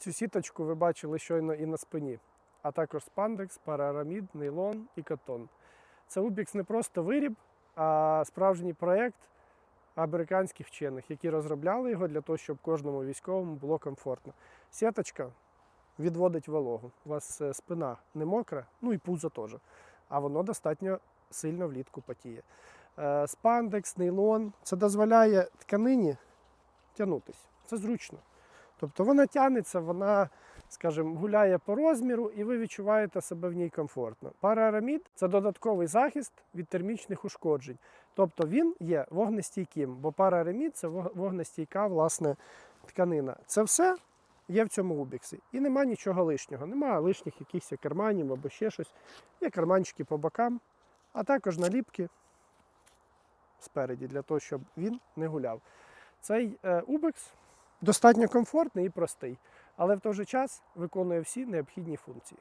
Цю сіточку ви бачили щойно і на спині, а також спандекс, парарамід, нейлон і катон. Це Убікс не просто виріб, а справжній проєкт американських вчених, які розробляли його для того, щоб кожному військовому було комфортно. Сіточка відводить вологу. У вас е, спина не мокра, ну і пузо теж. А воно достатньо сильно влітку потіє. Е, Спандекс, нейлон це дозволяє тканині тягнутись. Це зручно. Тобто вона тягнеться, вона, скажімо, гуляє по розміру, і ви відчуваєте себе в ній комфортно. Параарамід це додатковий захист від термічних ушкоджень. Тобто він є вогнестійким, бо параарамід це вогнестійка власне тканина. Це все є в цьому убіксі. І нема нічого лишнього. Нема лишніх якихось карманів або ще щось. Є карманчики по бокам, а також наліпки спереді, для того, щоб він не гуляв. Цей е, убекс достатньо комфортний і простий, але в той же час виконує всі необхідні функції.